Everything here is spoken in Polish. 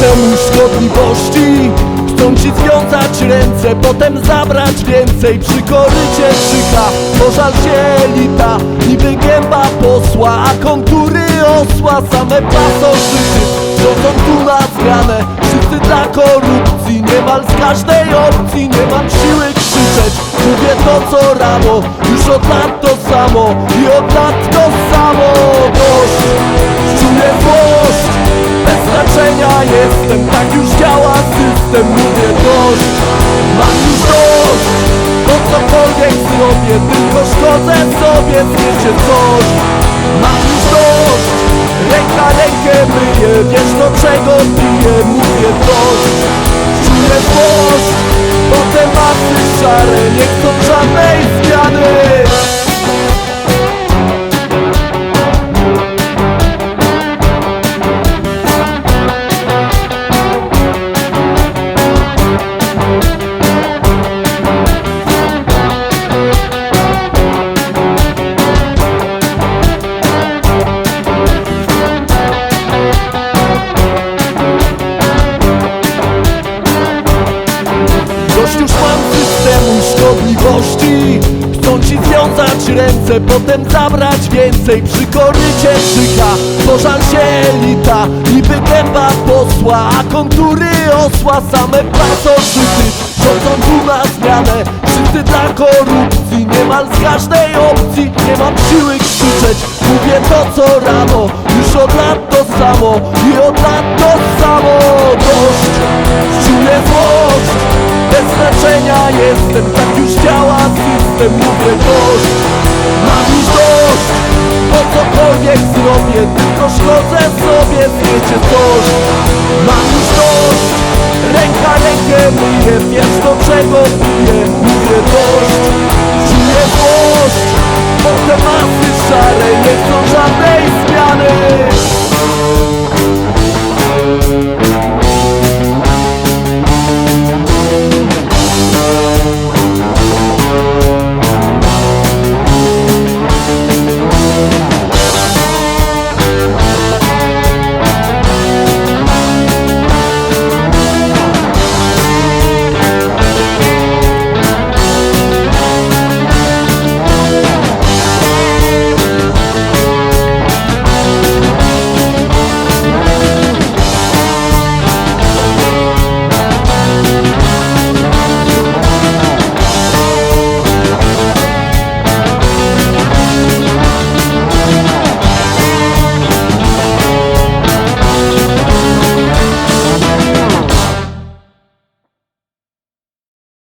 systemu szkodliwości Chcą ci związać ręce, potem zabrać więcej. Przy korycie krzyka, pożal się Niby gęba posła, a kontury osła. Same pasożyty, wchodzą tu na zmianę. Wszyscy dla korupcji, niemal z każdej opcji. Nie mam siły krzyczeć, mówię to co rano Już od lat to samo i od lat to samo jestem, tak już działa system Mówię dość, mam już dość Bo cokolwiek zrobię, tylko szkodzę sobie Wiecie coś, mam już dość Ręka rękę myje, wiesz do czego piję Mówię dość, czuję złość Bo te masy szare nie szkodliwości Chcą ci związać ręce, potem zabrać więcej. Przy korycie krzyka, pożal się lita. Niby posła, a kontury osła. Same pasożyty rządzą tu na zmianę. Wszyscy dla korupcji, niemal z każdej opcji. Nie mam siły krzyczeć, mówię to co rano. Już od lat to samo i od lat to samo. Dość, czuję złość bez znaczenia jestem, tak już działa system Mówię dość, mam już dość. Bo cokolwiek zrobię, tylko szkodzę sobie Wiecie coś, mam już dość. Ręka rękę myje, wiesz do czego piję Mówię dość,